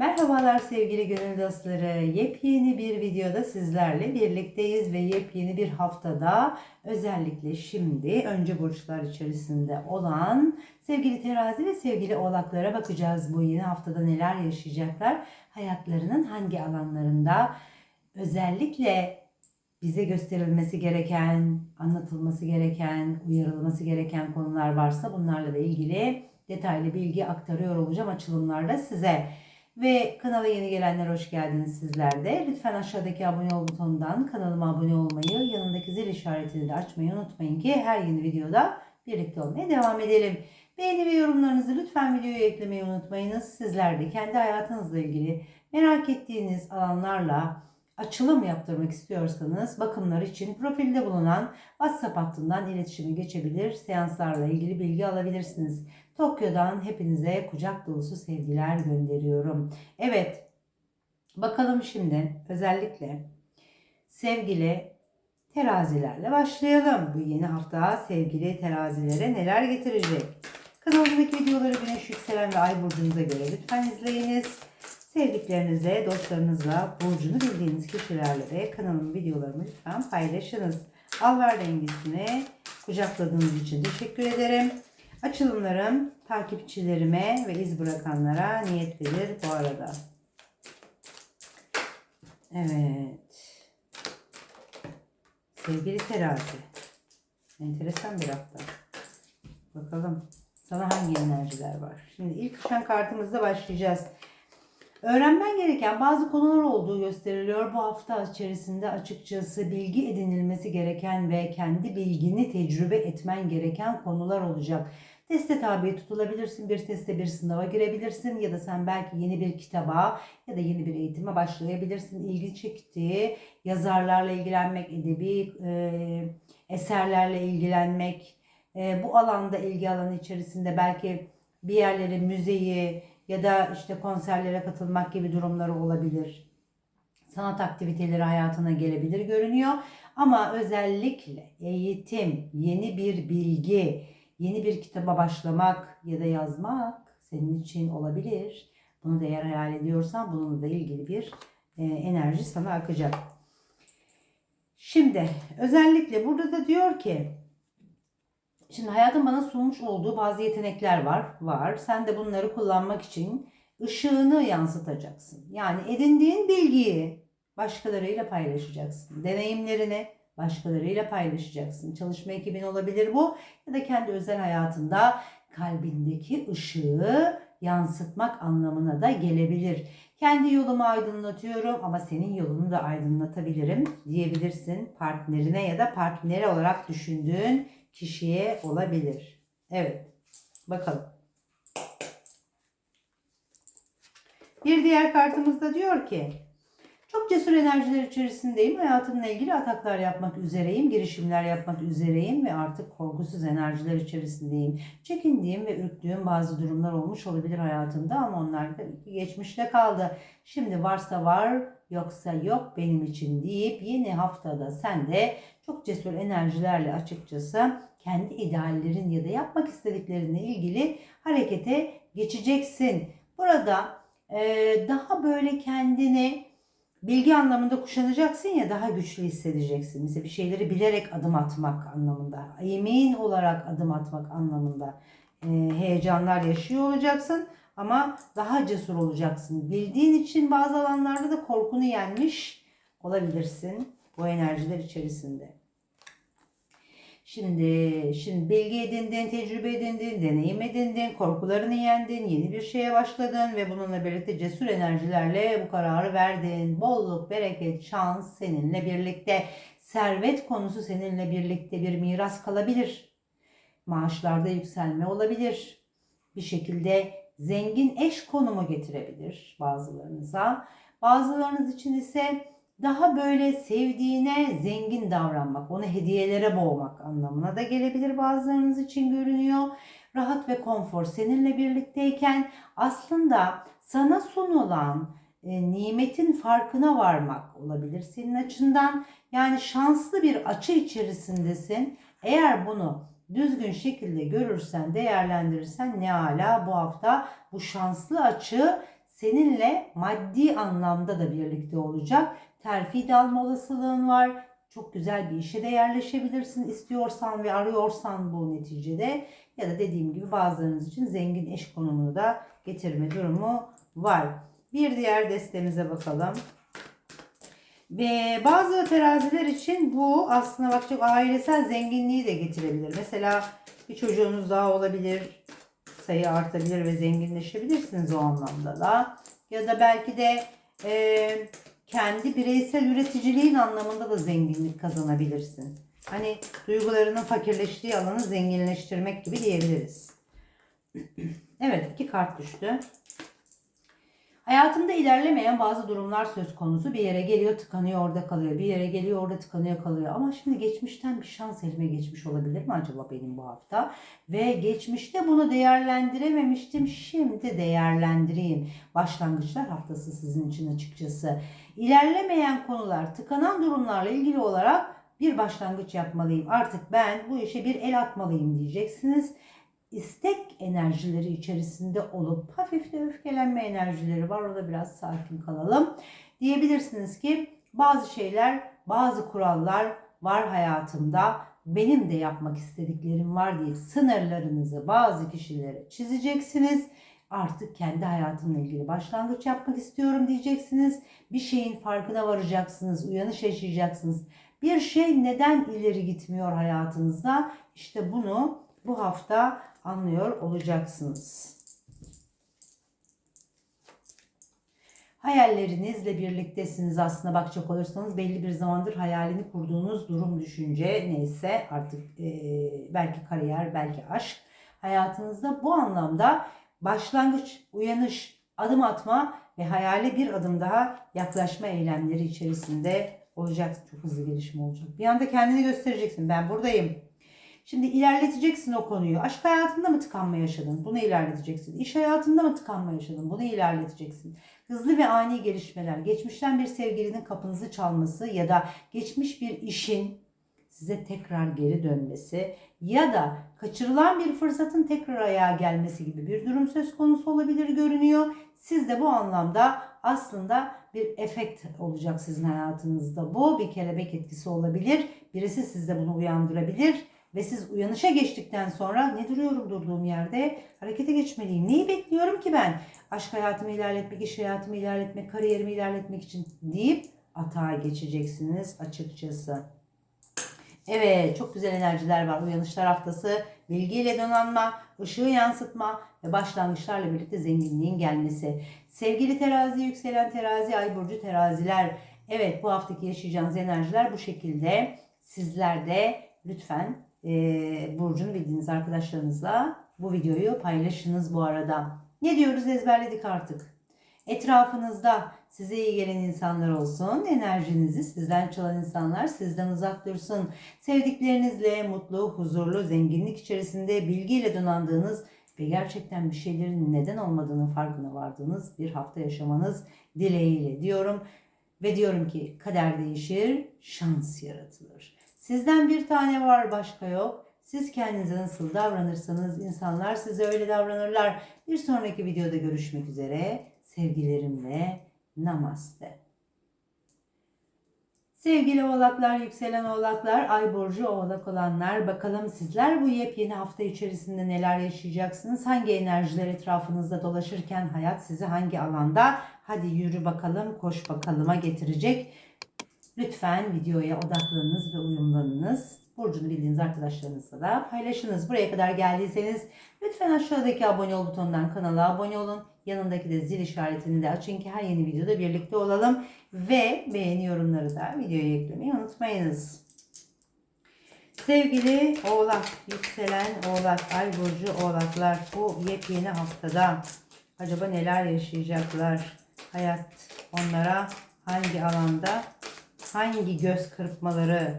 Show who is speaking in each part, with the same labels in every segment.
Speaker 1: Merhabalar sevgili gönül dostları. Yepyeni bir videoda sizlerle birlikteyiz ve yepyeni bir haftada özellikle şimdi önce burçlar içerisinde olan sevgili terazi ve sevgili oğlaklara bakacağız. Bu yeni haftada neler yaşayacaklar? Hayatlarının hangi alanlarında özellikle bize gösterilmesi gereken, anlatılması gereken, uyarılması gereken konular varsa bunlarla da ilgili detaylı bilgi aktarıyor olacağım açılımlarda size. Ve kanala yeni gelenler hoş geldiniz sizler de. Lütfen aşağıdaki abone ol butonundan kanalıma abone olmayı, yanındaki zil işaretini de açmayı unutmayın ki her yeni videoda birlikte olmaya devam edelim. Beğeni ve yorumlarınızı lütfen videoya eklemeyi unutmayınız. Sizler de kendi hayatınızla ilgili merak ettiğiniz alanlarla açılım yaptırmak istiyorsanız bakımlar için profilde bulunan WhatsApp hattından iletişime geçebilir, seanslarla ilgili bilgi alabilirsiniz. Tokyo'dan hepinize kucak dolusu sevgiler gönderiyorum. Evet, bakalım şimdi özellikle sevgili terazilerle başlayalım. Bu yeni hafta sevgili terazilere neler getirecek? Kanalımdaki videoları güneş yükselen ve ay burcunuza göre lütfen izleyiniz. Sevdiklerinize, dostlarınızla, burcunu bildiğiniz kişilerle de kanalımın videolarımı lütfen paylaşınız. Alver dengesini kucakladığınız için teşekkür ederim. Açılımlarım takipçilerime ve iz bırakanlara niyetlidir bu arada. Evet. Sevgili terazi. Enteresan bir hafta. Bakalım sana hangi enerjiler var? Şimdi ilk düşen kartımızda başlayacağız. Öğrenmen gereken bazı konular olduğu gösteriliyor. Bu hafta içerisinde açıkçası bilgi edinilmesi gereken ve kendi bilgini tecrübe etmen gereken konular olacak. Teste tabi tutulabilirsin, bir teste bir sınava girebilirsin ya da sen belki yeni bir kitaba ya da yeni bir eğitime başlayabilirsin. İlgi çektiği yazarlarla ilgilenmek, edebi e, eserlerle ilgilenmek, e, bu alanda ilgi alanı içerisinde belki bir yerlere müzeyi ya da işte konserlere katılmak gibi durumları olabilir. Sanat aktiviteleri hayatına gelebilir görünüyor. Ama özellikle eğitim, yeni bir bilgi, yeni bir kitaba başlamak ya da yazmak senin için olabilir. Bunu da eğer hayal ediyorsan bununla da ilgili bir e, enerji sana akacak. Şimdi özellikle burada da diyor ki Şimdi hayatın bana sunmuş olduğu bazı yetenekler var. Var. Sen de bunları kullanmak için ışığını yansıtacaksın. Yani edindiğin bilgiyi başkalarıyla paylaşacaksın. Deneyimlerini başkalarıyla paylaşacaksın. Çalışma ekibin olabilir bu ya da kendi özel hayatında kalbindeki ışığı yansıtmak anlamına da gelebilir. Kendi yolumu aydınlatıyorum ama senin yolunu da aydınlatabilirim diyebilirsin partnerine ya da partneri olarak düşündüğün kişiye olabilir. Evet. Bakalım. Bir diğer kartımızda diyor ki çok cesur enerjiler içerisindeyim. Hayatımla ilgili ataklar yapmak üzereyim, girişimler yapmak üzereyim ve artık korkusuz enerjiler içerisindeyim. Çekindiğim ve ürktüğüm bazı durumlar olmuş olabilir hayatımda ama onlar da geçmişte kaldı. Şimdi varsa var, yoksa yok benim için deyip yeni haftada sen de çok cesur enerjilerle açıkçası kendi ideallerin ya da yapmak istediklerinle ilgili harekete geçeceksin. Burada e, daha böyle kendini bilgi anlamında kuşanacaksın ya daha güçlü hissedeceksin. Mesela bir şeyleri bilerek adım atmak anlamında, emin olarak adım atmak anlamında e, heyecanlar yaşıyor olacaksın. Ama daha cesur olacaksın. Bildiğin için bazı alanlarda da korkunu yenmiş olabilirsin bu enerjiler içerisinde. Şimdi, şimdi bilgi edindin, tecrübe edindin, deneyim edindin, korkularını yendin, yeni bir şeye başladın ve bununla birlikte cesur enerjilerle bu kararı verdin. Bolluk, bereket, şans seninle birlikte, servet konusu seninle birlikte bir miras kalabilir. Maaşlarda yükselme olabilir. Bir şekilde zengin eş konumu getirebilir bazılarınıza. Bazılarınız için ise daha böyle sevdiğine zengin davranmak, onu hediyelere boğmak anlamına da gelebilir bazılarınız için görünüyor. Rahat ve konfor seninle birlikteyken aslında sana sunulan e, nimetin farkına varmak olabilir senin açından. Yani şanslı bir açı içerisindesin. Eğer bunu düzgün şekilde görürsen, değerlendirirsen ne ala bu hafta bu şanslı açı seninle maddi anlamda da birlikte olacak. Terfi de alma olasılığın var. Çok güzel bir işe de yerleşebilirsin istiyorsan ve arıyorsan bu neticede. Ya da dediğim gibi bazılarınız için zengin eş konumunu da getirme durumu var. Bir diğer destemize bakalım. Ve bazı teraziler için bu aslında bak çok ailesel zenginliği de getirebilir. Mesela bir çocuğunuz daha olabilir, sayı artabilir ve zenginleşebilirsiniz o anlamda da. Ya da belki de e, kendi bireysel üreticiliğin anlamında da zenginlik kazanabilirsin. Hani duygularının fakirleştiği alanı zenginleştirmek gibi diyebiliriz. Evet iki kart düştü. Hayatımda ilerlemeyen bazı durumlar söz konusu. Bir yere geliyor tıkanıyor orada kalıyor. Bir yere geliyor orada tıkanıyor kalıyor. Ama şimdi geçmişten bir şans elime geçmiş olabilir mi acaba benim bu hafta? Ve geçmişte bunu değerlendirememiştim. Şimdi değerlendireyim. Başlangıçlar haftası sizin için açıkçası. İlerlemeyen konular, tıkanan durumlarla ilgili olarak bir başlangıç yapmalıyım. Artık ben bu işe bir el atmalıyım diyeceksiniz istek enerjileri içerisinde olup hafif de öfkelenme enerjileri var. Orada biraz sakin kalalım. Diyebilirsiniz ki bazı şeyler, bazı kurallar var hayatımda. Benim de yapmak istediklerim var diye sınırlarınızı bazı kişilere çizeceksiniz. Artık kendi hayatımla ilgili başlangıç yapmak istiyorum diyeceksiniz. Bir şeyin farkına varacaksınız, uyanış yaşayacaksınız. Bir şey neden ileri gitmiyor hayatınızda? İşte bunu bu hafta anlıyor olacaksınız. Hayallerinizle birliktesiniz aslında bakacak olursanız belli bir zamandır hayalini kurduğunuz durum, düşünce neyse artık e, belki kariyer, belki aşk hayatınızda bu anlamda başlangıç, uyanış, adım atma ve hayale bir adım daha yaklaşma eylemleri içerisinde olacak. Çok hızlı gelişme olacak. Bir anda kendini göstereceksin. Ben buradayım. Şimdi ilerleteceksin o konuyu. Aşk hayatında mı tıkanma yaşadın? Bunu ilerleteceksin. İş hayatında mı tıkanma yaşadın? Bunu ilerleteceksin. Hızlı ve ani gelişmeler, geçmişten bir sevgilinin kapınızı çalması ya da geçmiş bir işin size tekrar geri dönmesi ya da kaçırılan bir fırsatın tekrar ayağa gelmesi gibi bir durum söz konusu olabilir görünüyor. Siz de bu anlamda aslında bir efekt olacak sizin hayatınızda. Bu bir kelebek etkisi olabilir. Birisi sizde bunu uyandırabilir ve siz uyanışa geçtikten sonra ne duruyorum durduğum yerde harekete geçmeliyim. Neyi bekliyorum ki ben? Aşk hayatımı ilerletmek, iş hayatımı ilerletmek, kariyerimi ilerletmek için deyip atağa geçeceksiniz açıkçası. Evet çok güzel enerjiler var. Uyanışlar haftası bilgiyle donanma, ışığı yansıtma ve başlangıçlarla birlikte zenginliğin gelmesi. Sevgili terazi, yükselen terazi, ay burcu teraziler. Evet bu haftaki yaşayacağınız enerjiler bu şekilde. Sizler de lütfen e, Burcu'nu bildiğiniz arkadaşlarınızla bu videoyu paylaşınız bu arada. Ne diyoruz ezberledik artık. Etrafınızda size iyi gelen insanlar olsun. Enerjinizi sizden çalan insanlar sizden uzak dursun. Sevdiklerinizle mutlu, huzurlu, zenginlik içerisinde bilgiyle donandığınız ve gerçekten bir şeylerin neden olmadığının farkına vardığınız bir hafta yaşamanız dileğiyle diyorum. Ve diyorum ki kader değişir, şans yaratılır. Sizden bir tane var başka yok. Siz kendinize nasıl davranırsanız insanlar size öyle davranırlar. Bir sonraki videoda görüşmek üzere. Sevgilerimle namaste. Sevgili oğlaklar, yükselen oğlaklar, ay burcu oğlak olanlar bakalım sizler bu yepyeni hafta içerisinde neler yaşayacaksınız? Hangi enerjiler etrafınızda dolaşırken hayat sizi hangi alanda hadi yürü bakalım koş bakalıma getirecek? Lütfen videoya odaklanınız ve uyumlanınız. Burcu'nu bildiğiniz arkadaşlarınızla da paylaşınız. Buraya kadar geldiyseniz lütfen aşağıdaki abone ol butonundan kanala abone olun. Yanındaki de zil işaretini de açın ki her yeni videoda birlikte olalım. Ve beğeni yorumları da videoya eklemeyi unutmayınız. Sevgili oğlak, yükselen oğlak, ay burcu oğlaklar bu yepyeni haftada acaba neler yaşayacaklar? Hayat onlara hangi alanda hangi göz kırpmaları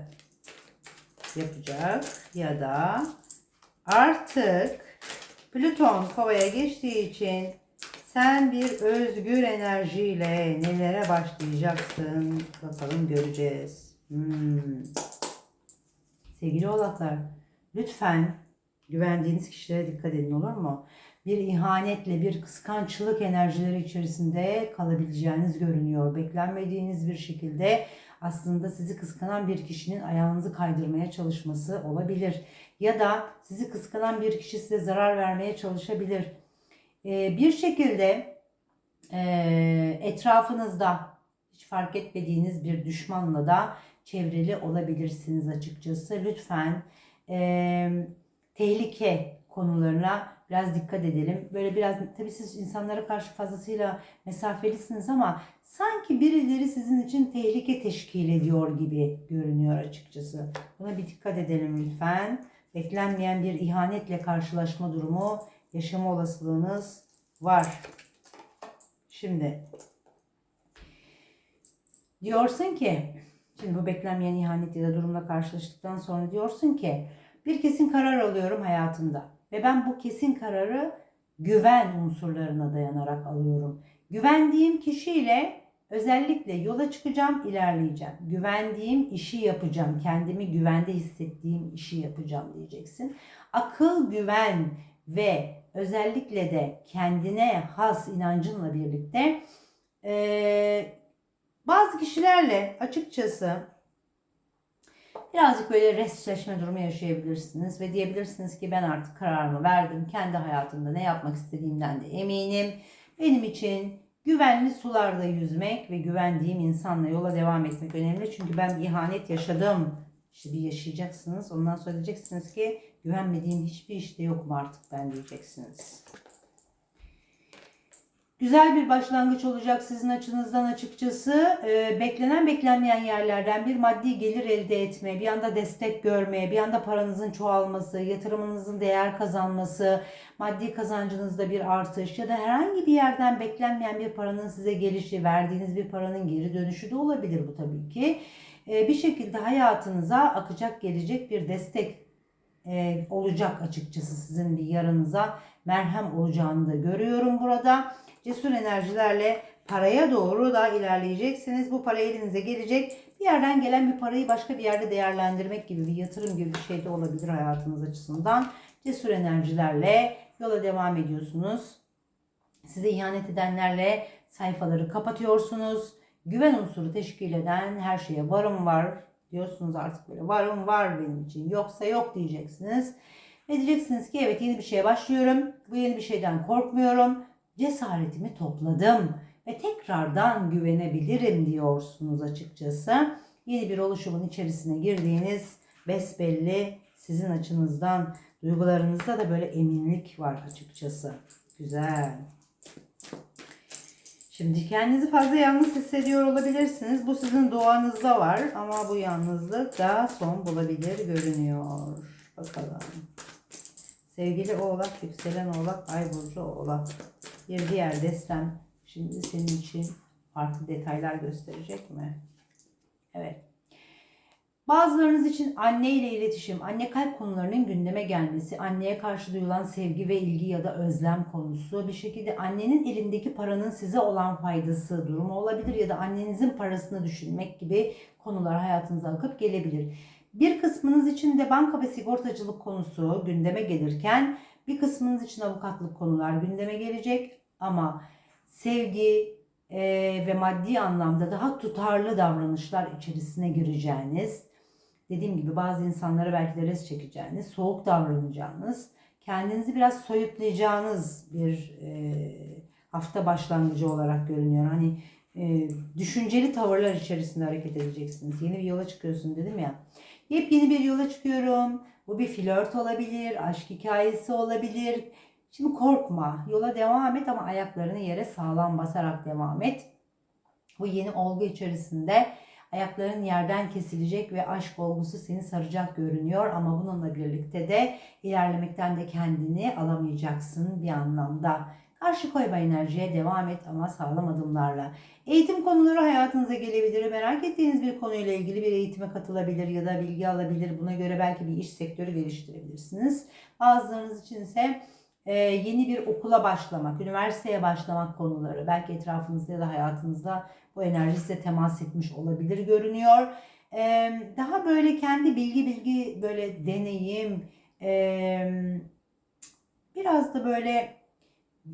Speaker 1: yapacak ya da artık Plüton kovaya geçtiği için sen bir özgür enerjiyle nelere başlayacaksın bakalım göreceğiz. Hmm. Sevgili oğlaklar lütfen güvendiğiniz kişilere dikkat edin olur mu? bir ihanetle, bir kıskançlık enerjileri içerisinde kalabileceğiniz görünüyor. Beklenmediğiniz bir şekilde aslında sizi kıskanan bir kişinin ayağınızı kaydırmaya çalışması olabilir. Ya da sizi kıskanan bir kişi size zarar vermeye çalışabilir. Ee, bir şekilde e, etrafınızda hiç fark etmediğiniz bir düşmanla da çevrili olabilirsiniz açıkçası. Lütfen e, tehlike konularına biraz dikkat edelim. Böyle biraz tabii siz insanlara karşı fazlasıyla mesafelisiniz ama sanki birileri sizin için tehlike teşkil ediyor gibi görünüyor açıkçası. Buna bir dikkat edelim lütfen. Beklenmeyen bir ihanetle karşılaşma durumu yaşama olasılığınız var. Şimdi diyorsun ki şimdi bu beklenmeyen ihanet ya da durumla karşılaştıktan sonra diyorsun ki bir kesin karar alıyorum hayatımda ve ben bu kesin kararı güven unsurlarına dayanarak alıyorum. Güvendiğim kişiyle özellikle yola çıkacağım, ilerleyeceğim. Güvendiğim işi yapacağım, kendimi güvende hissettiğim işi yapacağım diyeceksin. Akıl, güven ve özellikle de kendine has inancınla birlikte e, bazı kişilerle açıkçası birazcık böyle restleşme durumu yaşayabilirsiniz ve diyebilirsiniz ki ben artık kararımı verdim. Kendi hayatımda ne yapmak istediğimden de eminim. Benim için güvenli sularda yüzmek ve güvendiğim insanla yola devam etmek önemli. Çünkü ben ihanet yaşadım. Bir yaşayacaksınız. Ondan sonra diyeceksiniz ki güvenmediğim hiçbir işte yok mu artık ben diyeceksiniz. Güzel bir başlangıç olacak sizin açınızdan açıkçası. Ee, beklenen beklenmeyen yerlerden bir maddi gelir elde etme, bir anda destek görmeye, bir anda paranızın çoğalması, yatırımınızın değer kazanması, maddi kazancınızda bir artış ya da herhangi bir yerden beklenmeyen bir paranın size gelişi, verdiğiniz bir paranın geri dönüşü de olabilir bu tabii ki. Ee, bir şekilde hayatınıza akacak gelecek bir destek e, olacak açıkçası sizin bir yarınıza merhem olacağını da görüyorum burada. Cesur enerjilerle paraya doğru da ilerleyeceksiniz. Bu para elinize gelecek. Bir yerden gelen bir parayı başka bir yerde değerlendirmek gibi bir yatırım gibi bir şey de olabilir hayatınız açısından. Cesur enerjilerle yola devam ediyorsunuz. Size ihanet edenlerle sayfaları kapatıyorsunuz. Güven unsuru teşkil eden her şeye varım var diyorsunuz artık böyle varım var benim için yoksa yok diyeceksiniz. Ve diyeceksiniz ki evet yeni bir şeye başlıyorum. Bu yeni bir şeyden korkmuyorum. Cesaretimi topladım ve tekrardan güvenebilirim diyorsunuz açıkçası. Yeni bir oluşumun içerisine girdiğiniz besbelli sizin açınızdan duygularınızda da böyle eminlik var açıkçası. Güzel. Şimdi kendinizi fazla yalnız hissediyor olabilirsiniz. Bu sizin doğanızda var ama bu yalnızlık da son bulabilir görünüyor. Bakalım. Sevgili oğlak, yükselen oğlak, ay burcu oğlak. Bir diğer destem şimdi senin için farklı detaylar gösterecek mi? Evet. Bazılarınız için anne ile iletişim, anne kalp konularının gündeme gelmesi, anneye karşı duyulan sevgi ve ilgi ya da özlem konusu, bir şekilde annenin elindeki paranın size olan faydası durumu olabilir ya da annenizin parasını düşünmek gibi konular hayatınıza akıp gelebilir. Bir kısmınız için de banka ve sigortacılık konusu gündeme gelirken bir kısmınız için avukatlık konular gündeme gelecek ama sevgi e, ve maddi anlamda daha tutarlı davranışlar içerisine gireceğiniz, dediğim gibi bazı insanlara belki de res çekeceğiniz, soğuk davranacağınız, kendinizi biraz soyutlayacağınız bir e, hafta başlangıcı olarak görünüyor. Hani e, düşünceli tavırlar içerisinde hareket edeceksiniz. Yeni bir yola çıkıyorsun dedim ya. Yepyeni bir yola çıkıyorum. Bu bir flört olabilir, aşk hikayesi olabilir. Şimdi korkma, yola devam et ama ayaklarını yere sağlam basarak devam et. Bu yeni olgu içerisinde ayakların yerden kesilecek ve aşk olgusu seni saracak görünüyor ama bununla birlikte de ilerlemekten de kendini alamayacaksın bir anlamda. Karşı koyma enerjiye devam et ama sağlam adımlarla. Eğitim konuları hayatınıza gelebilir. Merak ettiğiniz bir konuyla ilgili bir eğitime katılabilir ya da bilgi alabilir. Buna göre belki bir iş sektörü geliştirebilirsiniz. Bazılarınız için ise e, yeni bir okula başlamak, üniversiteye başlamak konuları belki etrafınızda ya da hayatınızda bu enerji size temas etmiş olabilir görünüyor. E, daha böyle kendi bilgi bilgi böyle deneyim, e, biraz da böyle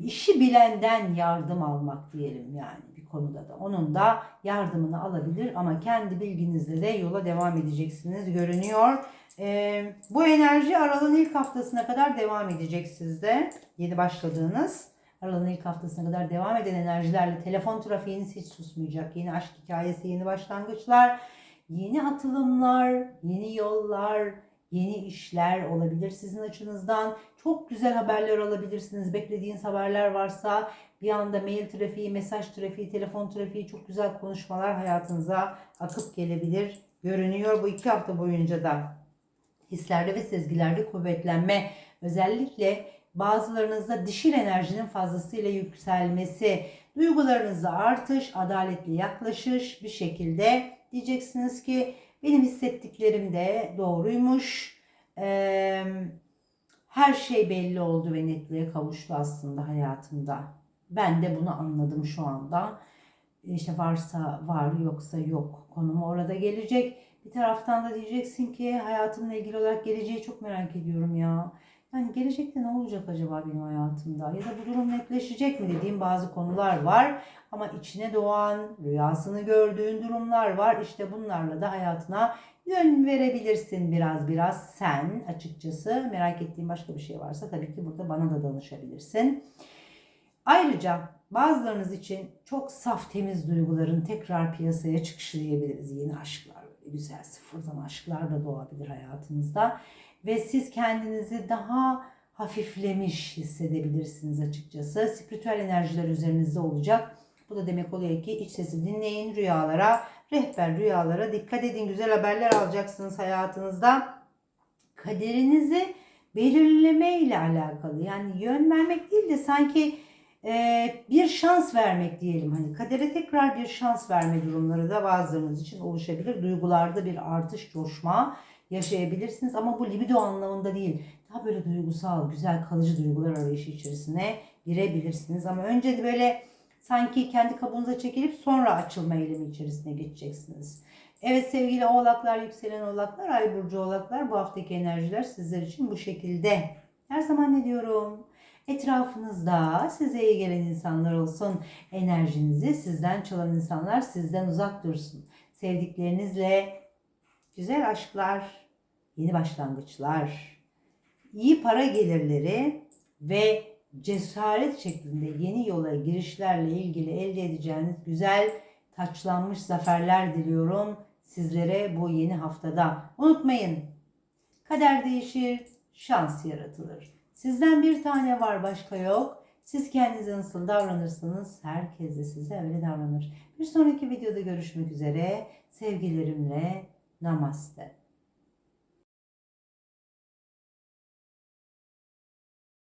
Speaker 1: işi bilenden yardım almak diyelim yani konuda da. Onun da yardımını alabilir ama kendi bilginizle de yola devam edeceksiniz görünüyor. Ee, bu enerji Aralık'ın ilk haftasına kadar devam edecek sizde. Yeni başladığınız Aralık'ın ilk haftasına kadar devam eden enerjilerle telefon trafiğiniz hiç susmayacak. Yeni aşk hikayesi, yeni başlangıçlar, yeni atılımlar, yeni yollar, yeni işler olabilir sizin açınızdan. Çok güzel haberler alabilirsiniz. Beklediğiniz haberler varsa bir anda mail trafiği, mesaj trafiği, telefon trafiği çok güzel konuşmalar hayatınıza akıp gelebilir. Görünüyor bu iki hafta boyunca da hislerde ve sezgilerde kuvvetlenme özellikle bazılarınızda dişil enerjinin fazlasıyla yükselmesi, duygularınızda artış, adaletli yaklaşış bir şekilde diyeceksiniz ki benim hissettiklerim de doğruymuş. Ee, her şey belli oldu ve netliğe kavuştu aslında hayatımda. Ben de bunu anladım şu anda. İşte varsa var yoksa yok konumu orada gelecek. Bir taraftan da diyeceksin ki hayatımla ilgili olarak geleceği çok merak ediyorum ya. Yani gelecekte ne olacak acaba benim hayatımda? Ya da bu durum netleşecek mi dediğim bazı konular var. Ama içine doğan, rüyasını gördüğün durumlar var. İşte bunlarla da hayatına yön verebilirsin biraz biraz sen açıkçası. Merak ettiğin başka bir şey varsa tabii ki burada bana da danışabilirsin. Ayrıca bazılarınız için çok saf temiz duyguların tekrar piyasaya çıkışı diyebiliriz. Yeni aşklar, güzel sıfırdan aşklar da doğabilir hayatınızda. Ve siz kendinizi daha hafiflemiş hissedebilirsiniz açıkçası. Spiritüel enerjiler üzerinizde olacak. Bu da demek oluyor ki iç sesi dinleyin, rüyalara, rehber rüyalara dikkat edin. Güzel haberler alacaksınız hayatınızda. Kaderinizi belirleme ile alakalı. Yani yön vermek değil de sanki e, bir şans vermek diyelim. Hani kadere tekrar bir şans verme durumları da bazılarınız için oluşabilir. Duygularda bir artış, coşma yaşayabilirsiniz ama bu libido anlamında değil. Daha böyle duygusal, güzel, kalıcı duygular arayışı içerisine girebilirsiniz. Ama önce de böyle sanki kendi kabuğunuza çekilip sonra açılma eylemi içerisine geçeceksiniz. Evet sevgili oğlaklar, yükselen oğlaklar, ay burcu oğlaklar bu haftaki enerjiler sizler için bu şekilde. Her zaman ne diyorum? Etrafınızda size iyi gelen insanlar olsun. Enerjinizi sizden çalan insanlar sizden uzak dursun. Sevdiklerinizle güzel aşklar, yeni başlangıçlar, iyi para gelirleri ve cesaret şeklinde yeni yola girişlerle ilgili elde edeceğiniz güzel taçlanmış zaferler diliyorum sizlere bu yeni haftada. Unutmayın, kader değişir, şans yaratılır. Sizden bir tane var başka yok. Siz kendinize nasıl davranırsanız herkes de size öyle davranır. Bir sonraki videoda görüşmek üzere. Sevgilerimle Namaste.